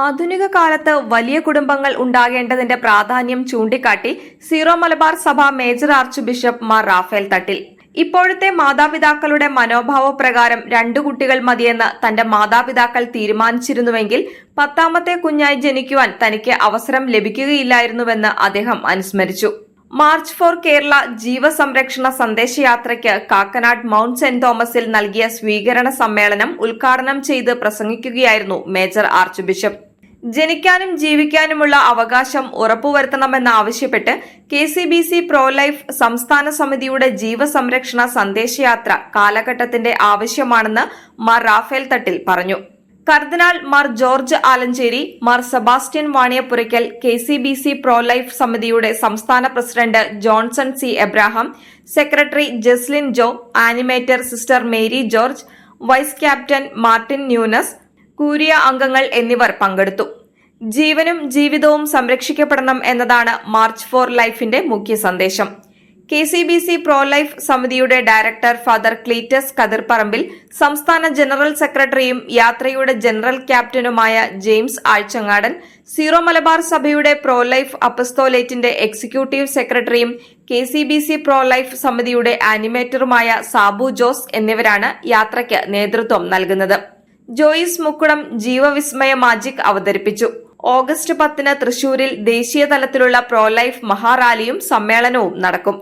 ആധുനിക കാലത്ത് വലിയ കുടുംബങ്ങൾ ഉണ്ടാകേണ്ടതിന്റെ പ്രാധാന്യം ചൂണ്ടിക്കാട്ടി സീറോ മലബാർ സഭ major archbishop Mar Raphael Thattil. ഇപ്പോഴത്തെ മാതാപിതാക്കളുടെ മനോഭാവ പ്രകാരം രണ്ടു കുട്ടികൾ മതിയെന്ന് തന്റെ മാതാപിതാക്കൾ തീരുമാനിച്ചിരുന്നുവെങ്കിൽ പത്താമത്തെ കുഞ്ഞായി ജനിക്കുവാൻ തനിക്ക് അവസരം ലഭിക്കുകയില്ലായിരുന്നുവെന്ന് അദ്ദേഹം അനുസ്മരിച്ചു. മാർച്ച് ഫോർ കേരള ജീവസംരക്ഷണ സന്ദേശയാത്രയ്ക്ക് കാക്കനാട് മൗണ്ട് സെന്റ് തോമസിൽ നൽകിയ സ്വീകരണ സമ്മേളനം ഉദ്ഘാടനം ചെയ്ത് പ്രസംഗിക്കുകയായിരുന്നു മേജർ ആർച്ച് ബിഷപ്പ്. ജനിക്കാനും ജീവിക്കാനുമുള്ള അവകാശം ഉറപ്പുവരുത്തണമെന്നാവശ്യപ്പെട്ട് K C B C pro life സംസ്ഥാന സമിതിയുടെ ജീവസംരക്ഷണ സന്ദേശയാത്ര കാലഘട്ടത്തിന്റെ ആവശ്യമാണെന്ന് മാർ റാഫേൽ തട്ടിൽ പറഞ്ഞു. Cardinal Mar George Alencherry Mar Sebastian Vaniyapurakkal K C B C pro life സമിതിയുടെ സംസ്ഥാന president Johnson C Abraham secretary Jaslin Jo animator sister Mary George vice captain Martin Nunes curia അംഗങ്ങൾ എന്നിവർ പങ്കെടുത്തു. ജീവനും ജീവിതവും സംരക്ഷിക്കപ്പെടണം എന്നതാണ് മാർച്ച് ഫോർ ലൈഫിന്റെ മുഖ്യ സന്ദേശം. K C B C pro life സമിതിയുടെ ഡയറക്ടർ ഫാദർ ക്ലീറ്റസ് കതിർപ്പറമ്പിൽ സംസ്ഥാന ജനറൽ സെക്രട്ടറിയും യാത്രയുടെ ജനറൽ ക്യാപ്റ്റനുമായ ജെയിംസ് ആഴ്ചങ്ങാടൻ സീറോ മലബാർ സഭയുടെ പ്രോലൈഫ് അപ്പസ്തോലേറ്റിന്റെ എക്സിക്യൂട്ടീവ് സെക്രട്ടറിയും K C B C pro life സമിതിയുടെ ആനിമേറ്ററുമായ സാബു ജോസ് എന്നിവരാണ് യാത്രയ്ക്ക് നേതൃത്വം നൽകുന്നത്. ജോയിസ് മുക്കുടം ജീവവിസ്മയ മാജിക് അവതരിപ്പിച്ചു. ഓഗസ്റ്റ് പത്തിന് തൃശൂരിൽ ദേശീയ തലത്തിലുള്ള പ്രോലൈഫ് മഹാറാലിയും സമ്മേളനവും നടക്കും.